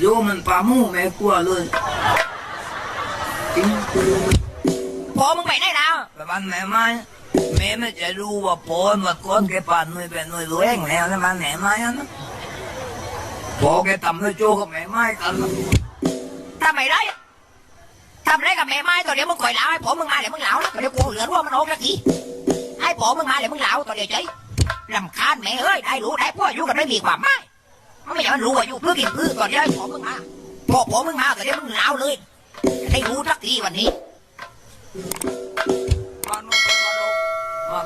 โยมมันปลาหมูแม่กลัวเลยจริงพอมึงไปได้แล้วแต่บ้านแม่ไม้แม่ไม่จะรู้ว่าพอมาก้อนแกป่านหน่วยเป็นหน่วยรวยงแล้วนะบ้านแม่ไม้อะนะพอแกทำให้โจกับแม่ไม้กันนะทำไม่ได้ทำไรกับแม่ไม้ตัวเดี๋ยวมึงคอยเหลาให้ผมมึงมาเดี๋ยวมึงเหลานะเดี๋ยวกูเหลือว่ามันออกสักทีให้ผมมึงมาเดี๋ยวมึงเหลาตัวเดี๋ยวใจรำคาญแม่เอ้ยได้รู้ได้พ่ออยู่กันไม่มีความหมายมัน ไม่ใช่มันรู้ว่าอยู่เพื่อกินเพื่อตัวเดี๋ยวให้ผมมึงมาพอผมมึงมาตัวเดี๋ยวมึงเหลาเลยให้รู้สักทีวันนี้มาน่นมาน่นมา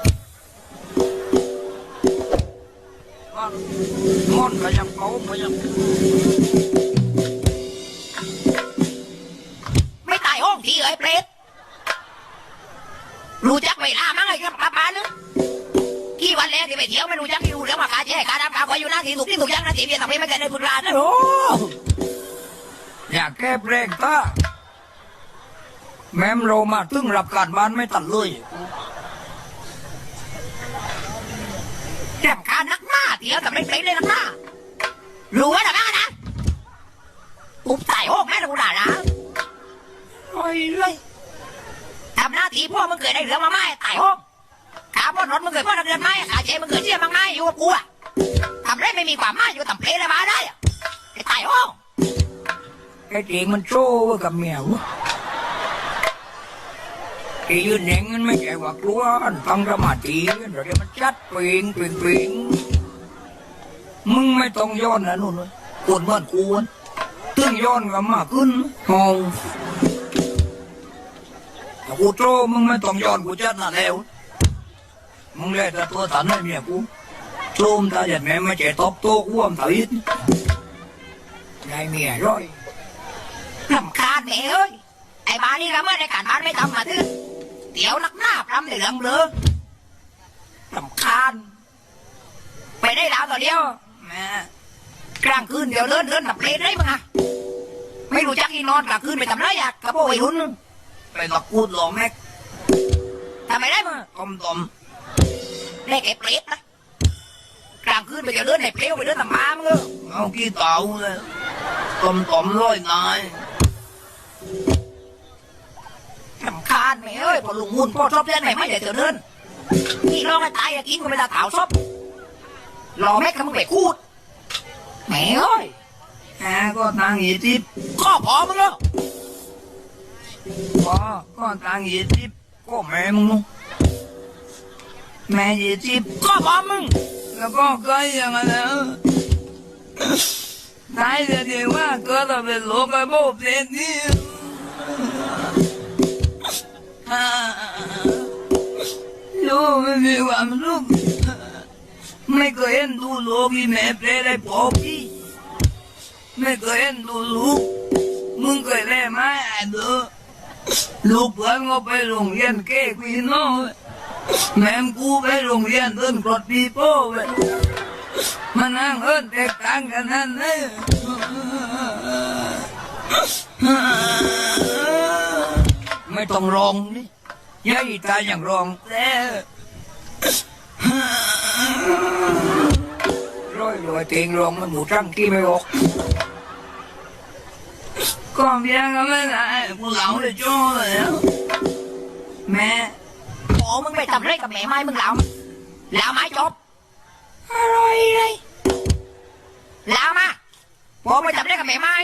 มาม่อนก็ยังเก่าก็ยังไม่ตายห้องทีเอ้ยเปรตรู้จักเวลามั้งไอ้ครับป้าป้านึก กี่วันแล้วที่ไปเที่ยวไม่รู้จักที่รู้แล้วมากาแช่การดำกาไว้อยู่หน้าที่ถูกที่ถูกยังหน้าที่เบียร์ทำให้ไม่ได้พูดลานนะโอ้อยากแก้เบรกตาแม้มเรามาถึงรับการบ้านไม่ตัดเลยแรำคาญนักหน้าเที่ยวแต่ไม่เปรตเลยนักหน้ารู้ไว้หรือเปล่านะปุ๊บตายห้องแม่รู้ด่าละไอ้เลยทำหน้าที่พ่อมึงเกิดได้เหลือมาไม่ตายห้อง รถมึงเกิดพ่อเรียนไม่ขาเจมึงเกิดเชี่ยมังไม่อยู่กับกูอะทำได้ไม่มีความหมายอยู่กับทำเพลอะไรมาได้ไอ้ตายห้องไอ้เด็กมันโจ้ไว้กับเมียวไอ้ยืนเน่งมันไม่ใช่ว่ากลัวตั้งสมาธิเดี๋ยวมันจัดเปล่งเปล่งเปล่งมึงไม่ต้องย้อนนะนู่นเลยปวดเหมื่อนกูนตึงย้อนก็มากขึ้นห้องกูโจ้มึงไม่ต้องย้อนกูจัดน่ะแล้ว มึงเลยแต่ตัวตันให้เมียกูโจมตาหยัดแม่ไม่ใช่ตบโต๊ะอ้วมตีนยายเมียร้อยรำคาญแม่เอ้ยไอ้บ้านนี่ละเมื่อในการบ้านไม่ทำมาทึเดี๋ยวนักหน้าพรำเหลืองเบลอรำคาญไปได้แล้วตัวเดียวแม่กลางคืนเดี๋ยวเดินเดินแบบเพลได้มั้งอะไม่รู้จักอีนอนกลางคืนไปทำไรอะกระโปรงวัยรุ่นไปตะกูดหลอแม็กทำไมได้มั้งต้มต้ม เล่แกเปรตนะกลางคืนไปเดี๋ยวเดินในเพลวไปเดินทำมามึงเออเอาขี้เต่าเลยต้มต้มร้อยนายรำคาญแม่เอ้ยพอลุงมุนพ่อชอบเล่นไหนไม่ได้เดี๋ยวเดินนี่ร้องให้ตายอะกินก็ไม่ได้ถาวชอบรอแม่กำลังไปคูดแม่เอ้ยแม่ก็ทางยีทิพก็พอมึงแล้วพ่อก็ทางยีทิพก็แม่มึงเนู่น แม่ยีทิพย์ก็พอมึง แล้วก็เคยอย่างนั้นะตายเดี๋ยวเดี๋ยวว่ากิดมาเป็นโลกไอ้โบเปลี่ยนนี่ลูกไม่มีความสุขไม่เคยเห็นดูโลกที่แม่เปลี่ยนได้พอพี่ไม่เคยเห็นดูลูกมึงเคยเล่นไหมไอ้เด้อลูกเพื่อนก็ไปโรงเรียนเก้กุยโน่ แม่กูไปโรงเรียนเดินกรดปีโป้เว้ยมานั่งเอิ้นแตกต่างกันนั่นเลยไม่ต้องร้องนี่ยายตาอย่างร้องแต่ร้อยรอยเตียงร้องมันหมูจังกี้ไม่ออกก็เบียก็ไม่ได้กูเหลาเลยจ้อเลยแม่ พอมึงไปทำไรกับแม่ไม้มึงแล้วแล้วไม้จบอร่อยเลยแล้วมาพอไปทำไรกับแม่ไม้